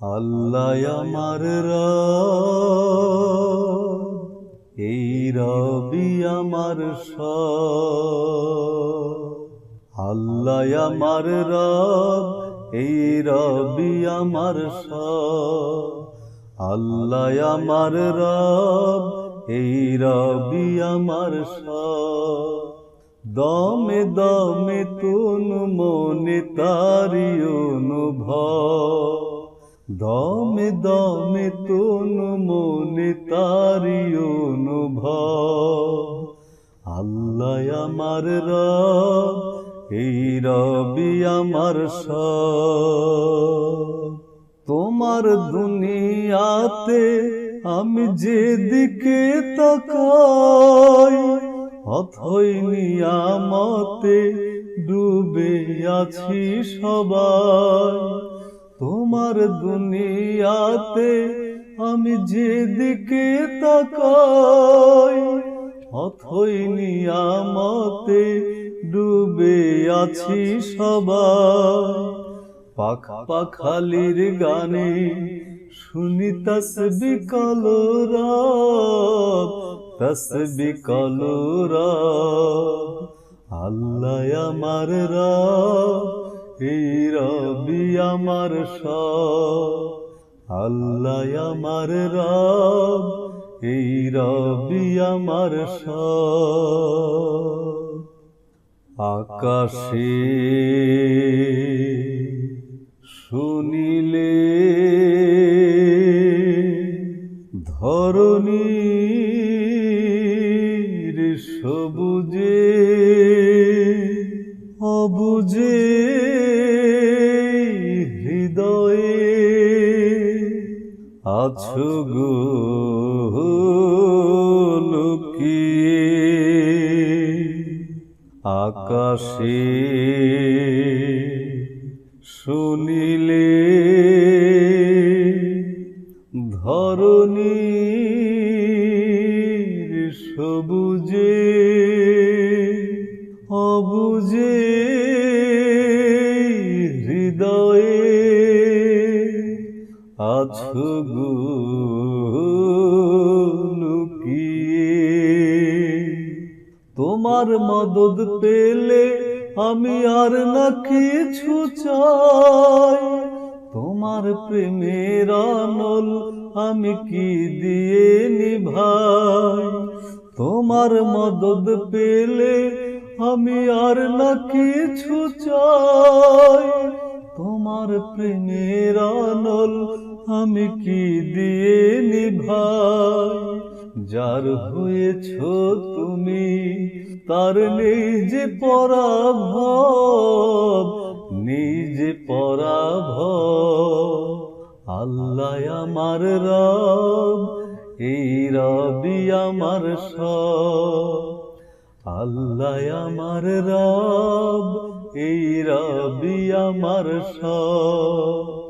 আল্লাহ আমার এই রবি আমার আল্লাহ আমার রব, এই রবি আমার আল্লাহ আমার রব, এই রবি আমার দমে দমে তুন মনে তারি অনুভব। দমে দমে তুন মনে তারি অনুভব। আল্লাহ আমার রব, এই রবি আমার সব। তোমার দুনিয়াতে আমি যেদিকে তাকাই, অথই নিয়ামতে ডুবে আছি সবাই। তোমার দুনিয়াতে আমি যেদিকে তাকাই অথই নিয়ামতে ডুবে আছি সবাই। পাখ পাখালির গানে শুনি তসবি কলরব তসবি কলরব আল্লাহ আমার রব এই রবি আমার সব, আল্লাহ আমার রব, এই রবি আমার সব। আকাশে শুনিলে ধরণীর সবুজে আছো গো লুকিয়ে আকাশে শুনিলে ধরণীর সবুজে অবুজে তোমার মদদ পেলে আমি আর না কিছু চাই। তোমার প্রেমের আনল আমি কি দিয়ে নিভাই? তোমার মদদ পেলে আমি আর না কিছু চাই। তোমার প্রেমের আনল আমি কি দিয়ে নিভাই যার হয়েছ তুমি তার নিজে পরাভব নিজে পরাভব আল্লাহ আমার রব এই রবি আমার সব আল্লাহ আমার রব এই রবি আমার সব